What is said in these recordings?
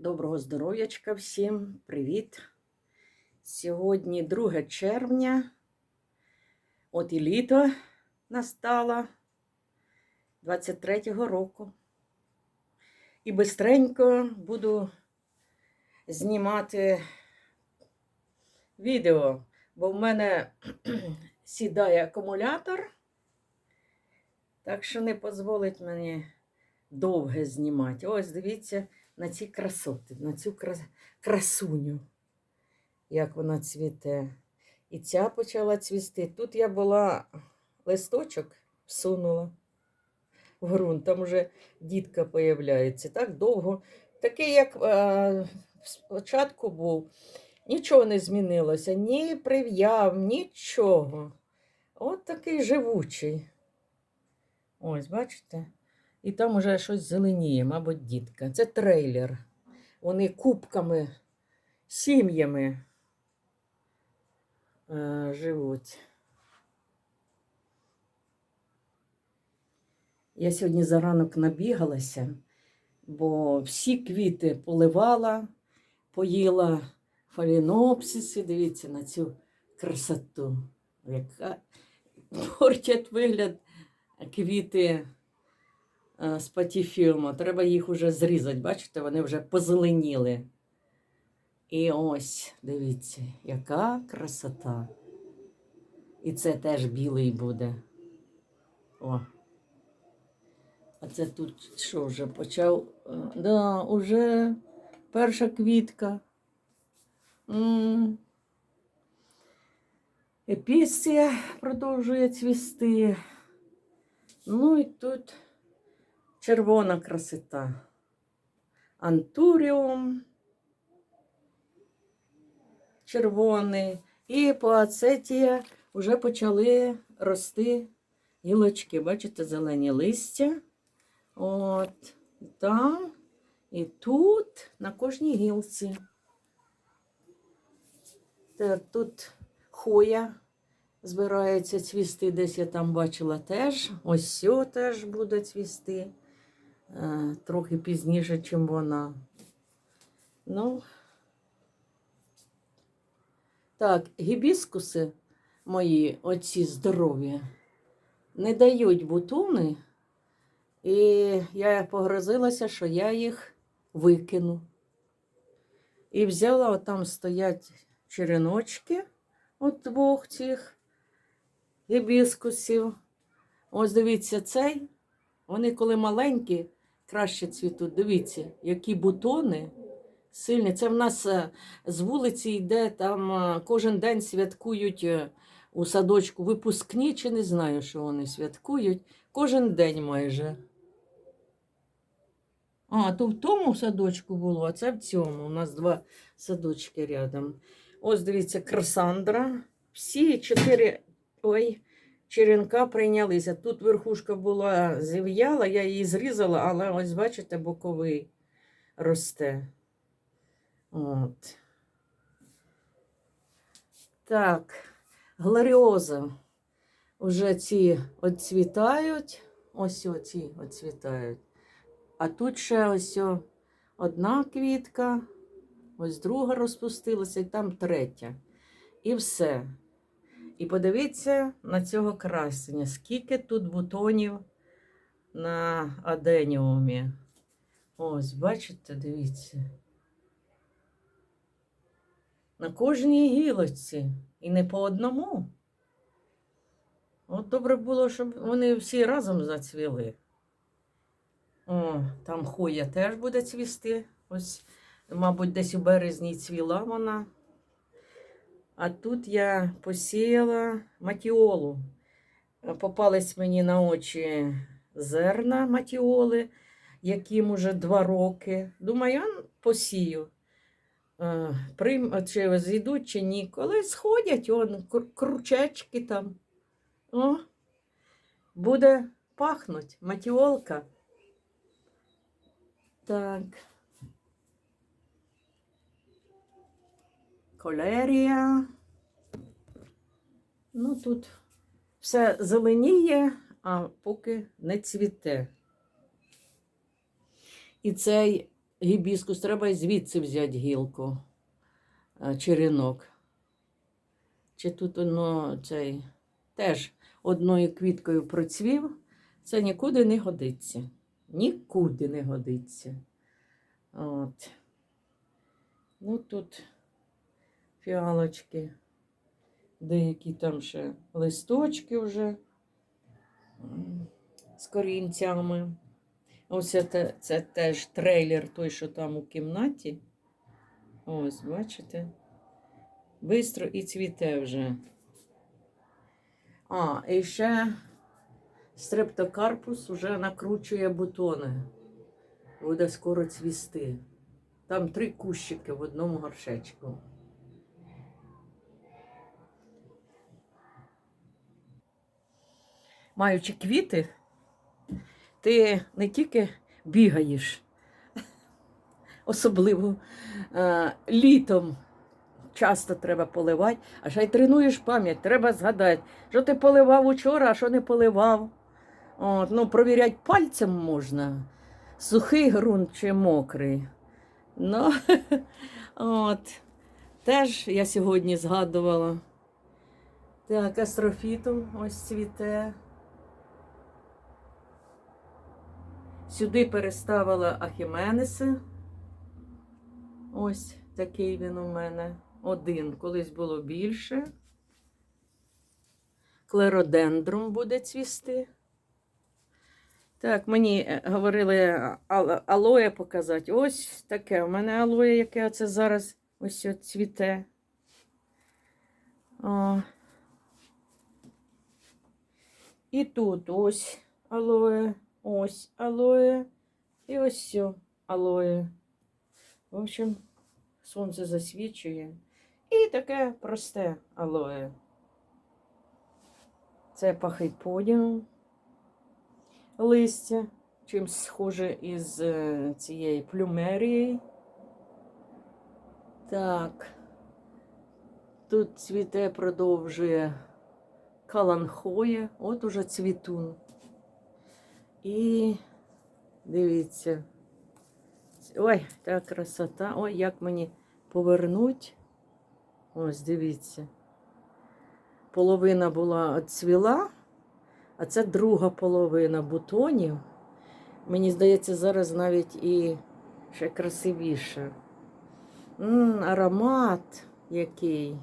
Доброго здоров'ячка всім, привіт! Сьогодні 2 червня, от і літо настало 23-го року. І бистренько буду знімати відео, бо в мене сідає акумулятор, так що не дозволить мені довге знімати. Ось дивіться на ці красоти, на цю крас... красуню, як вона цвіте. І ця почала цвісти. Тут я була листочок всунула в ґрунт, там вже дітка появляється. Так довго. Такий, як е, спочатку був, нічого не змінилося, ні прив'яв, нічого. От такий живучий. Ось, бачите? І там уже щось зеленіє, мабуть, дітка. Це трейлер. Вони кубками, сім'ями е, живуть. Я сьогодні заранок набігалася, бо всі квіти поливала, поїла фалінопсиси. Дивіться на цю красоту, яка портять вигляд квіти з патіфільму. Треба їх уже зрізати. Бачите, вони вже позеленіли. І ось, дивіться, яка красота. І це теж білий буде. О. А це тут що вже почав? Е, Да, уже перша квітка. М. Епісція продовжує цвісти. Ну і тут червона красота. Антуріум червоний. І поацетія вже почали рости гілочки. Бачите, зелені листя. От, і там, і тут, на кожній гілці. Тут хоя збирається цвісти, десь я там бачила теж. Ось сьо теж буде цвісти. Е, трохи пізніше, ніж вона. Ну, так, гібіскуси мої, оці здорові, не дають бутони. І я погрозилася, що я їх викину. І взяла, от там стоять череночки от двох цих гібіскусів. Ось дивіться, цей. Вони, коли маленькі, краще цвітуть. Дивіться, які бутони сильні. Це в нас е, з вулиці йде, там е, кожен день святкують е, у садочку випускні, чи не знаю, що вони святкують. Кожен день майже. А, то в тому садочку було, а це в цьому. У нас два садочки рядом. Ось дивіться, красандра. Всі чотири ой, черенка прийнялися. Тут верхушка була зів'яла, я її зрізала, але ось, бачите, боковий росте. От. Так, глоріоза. Уже ці оцвітають. Ось оці оцвітають. А тут ще ось одна квітка, ось друга розпустилася, і там третя. І все. І подивіться на цього красення, скільки тут бутонів на аденіумі. Ось, бачите, дивіться. На кожній гілочці. І не по одному. От добре було, щоб вони всі разом зацвіли. О, там хоя теж буде цвісти. Ось, мабуть, десь у березні цвіла вона. А тут я посіяла матіолу. Попались мені на очі зерна матіоли, яким уже два роки. Думаю, я посію. Е, Прийм, чи зійдуть, чи ні. Коли сходять, он, кр- кручечки там. О, буде пахнуть матіолка. Так. Колерія. Ну, тут все зеленіє, а поки не цвіте. І цей гібіскус, треба звідси взяти гілку, е, черенок. Чи тут воно цей теж одною квіткою процвів, це нікуди не годиться. Нікуди не годиться. От. Ну тут фіалочки, деякі там ще листочки вже з корінцями. Ось це, це теж трейлер, той, що там у кімнаті. Ось, бачите? Бистро і цвіте вже. А, і ще стрептокарпус вже накручує бутони. Буде скоро цвісти. Там три кущики в одному горшечку. Маючи квіти, ти не тільки бігаєш, особливо е, літом часто треба поливати, а ще й тренуєш пам'ять, треба згадати, що ти поливав учора, а що не поливав. От, ну, провіряти пальцем можна, сухий ґрунт чи мокрий. Ну, от, теж я сьогодні згадувала. Так, астрофітум ось цвіте. Сюди переставила Ахіменеси. Ось такий він у мене. Один. Колись було більше. Клеродендрум буде цвісти. Так, мені е, говорили ал- алоє показати. Ось таке. У мене алоє, яке оце зараз ось от цвіте. О. І тут ось алоє. Ось алоє. І ось все алоє. В общем, сонце засвічує. І таке просте алоє. Це пахиподіум. Листя. Чимсь схоже із е, цієї плюмерії. Так. Тут цвіте продовжує каланхоє. От уже цвітун. І дивіться. Ой, та красота. Ой, як мені повернуть. Ось, дивіться. Половина була цвіла, а це друга половина бутонів. Мені здається, зараз навіть і ще красивіше. М, аромат який.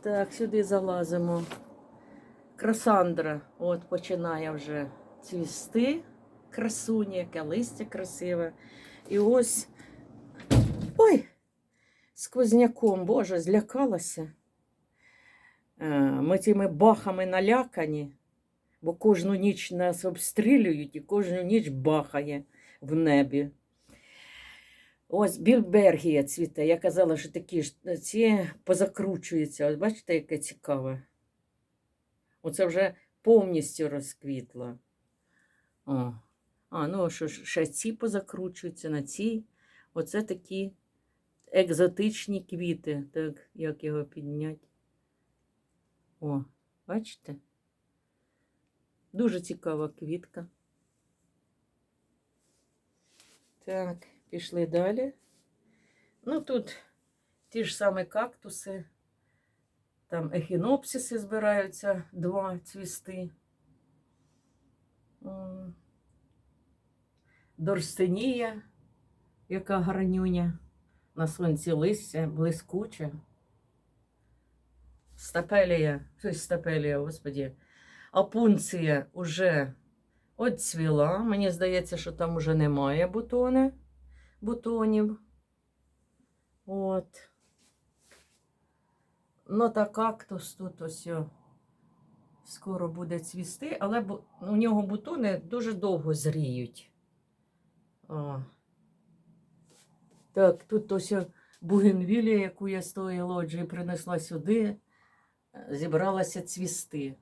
Так, сюди залазимо. Красандра от починає вже цвісти. Красуня, яке листя красиве. І ось. Ой! Сквозняком, Боже, злякалася. Е, Ми цими бахами налякані, бо кожну ніч нас обстрілюють і кожну ніч бахає в небі. Ось Білбергія цвіте. Я казала, що такі ж ці позакручуються. Ось бачите, яке цікаве. Оце вже повністю розквітло. О. А, ну що ж, ще ці позакручуються на ці. Оце такі екзотичні квіти. Так, як його підняти. О, бачите? Дуже цікава квітка. Так, пішли далі. Ну, тут ті ж самі кактуси. Там ехінопсиси збираються два цвісти. М. Дорстенія, яка гарнюня, на сонці листя, блискуче. Стапелія, щось стапелія, господі. Апунція уже отцвіла. Мені здається, що там уже немає бутони, бутонів. От. Ну, та кактус тут ось скоро буде цвісти, але у нього бутони дуже довго зріють. О. Так, тут ось о бугенвілія, яку я з тої лоджії принесла сюди, е, зібралася цвісти.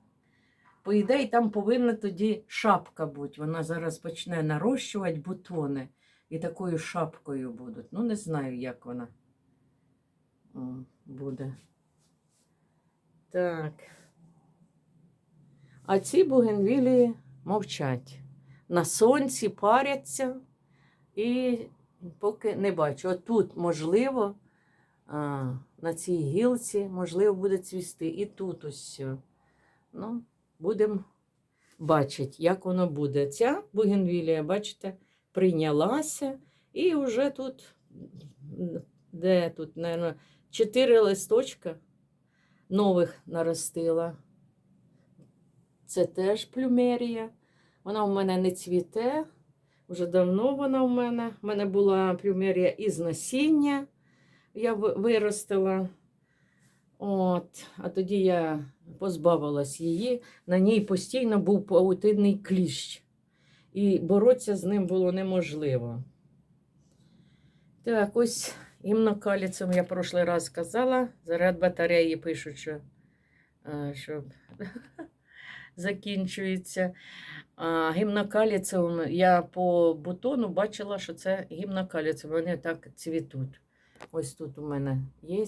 По ідеї, там повинна тоді шапка бути. Вона зараз почне нарощувати бутони і такою шапкою будуть. Ну, не знаю, як вона буде. Так. А ці бугенвілії мовчать. На сонці паряться, І поки не бачу. От тут, можливо, на цій гілці, можливо, буде цвісти. І тут ось. все. Ну, будемо бачити, як воно буде. Ця бугенвілія, бачите, прийнялася. І вже тут, де тут, мабуть, чотири листочка нових наростила. Це теж плюмерія. Вона в мене не цвіте. Вже давно вона в мене. У мене була плюмерія із насіння. Я виростила. От, а тоді я позбавилась її. На ній постійно був паутинний кліщ. І боротися з ним було неможливо. Так, ось гімнокаліцем я прошлий раз казала. Заряд батареї пишуть, що, що закінчується. А гімнокаліцем я по бутону бачила, що це гімнокаліцем. Вони так цвітуть. Ось тут у мене є.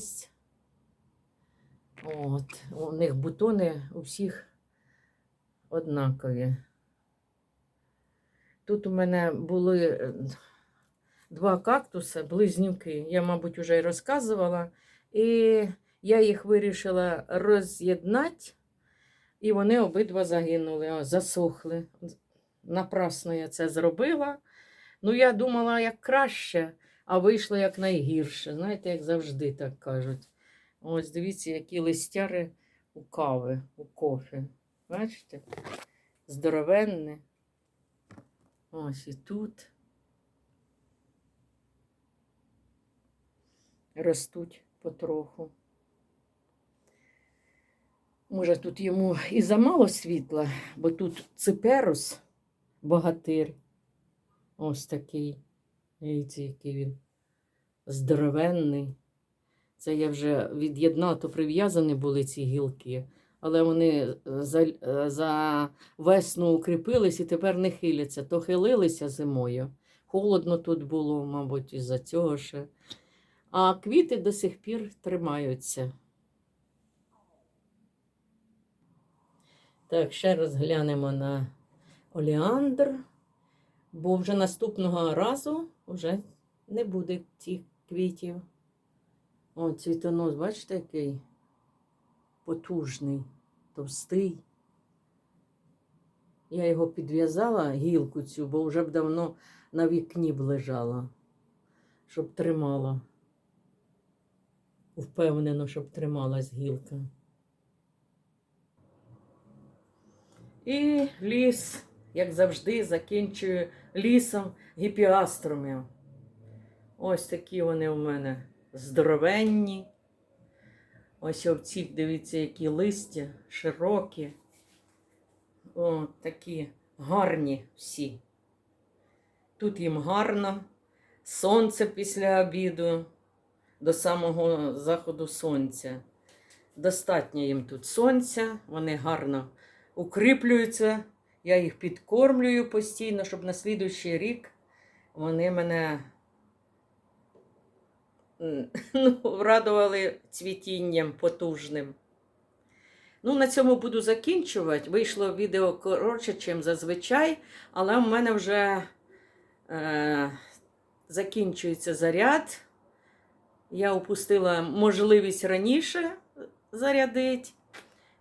От, у них бутони у всіх однакові. Тут у мене були е, два кактуси, близнюки. Я, мабуть, вже розказувала. І я їх вирішила роз'єднати, і вони обидва загинули, засохли. Напрасно я це зробила. Ну, я думала, як краще, а вийшло як найгірше. Знаєте, як завжди так кажуть. Ось дивіться, які листяри у кави, у кофе. Бачите? Здоровенне. Ось і тут. Ростуть потроху. Може, тут йому і замало світла, бо тут циперус богатир. Ось такий. Дивіться, який він здоровенний. Це я вже від'єднала, то прив'язані були ці гілки, але вони за, е, за весну укріпились і тепер не хиляться. То хилилися зимою. Холодно тут було, мабуть, із-за цього ще. А квіти до сих пір тримаються. Так, ще раз глянемо на оліандр, бо вже наступного разу вже не буде цих квітів. О, цвітонос, бачите, який потужний, товстий. Я його підв'язала, гілку цю, бо вже б давно на вікні б лежала, щоб тримала. Впевнено, щоб трималась гілка. І ліс, як завжди, закінчую лісом гіпіаструмів. Ось такі вони у мене здоровенні. Ось овці, дивіться, які листя, широкі. О, такі гарні всі. Тут їм гарно. Сонце після обіду до самого заходу сонця. Достатньо їм тут сонця, вони гарно укріплюються. Я їх підкормлюю постійно, щоб на слідуючий рік вони мене ну, радували цвітінням потужним. Ну, на цьому буду закінчувати. Вийшло відео коротше, ніж зазвичай, але в мене вже е, закінчується заряд. Я упустила можливість раніше зарядити.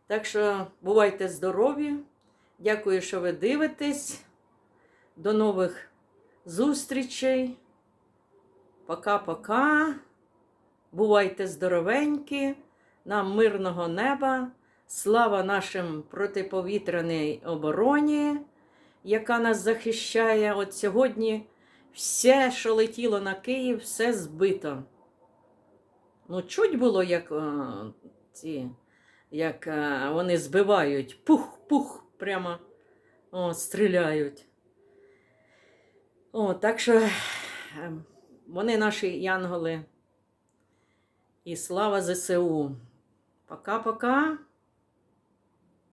Так що бувайте здорові. Дякую, що ви дивитесь. До нових зустрічей. Пока-пока. Бувайте здоровенькі. Нам мирного неба. Слава нашим протиповітряній обороні, яка нас захищає. От сьогодні все, що летіло на Київ, все збито. Ну, чуть було, як а, ці, як а, вони збивають, пух-пух, прямо о, стріляють. О, так що ем, вони наші янголи. І слава ЗСУ. Пока-пока.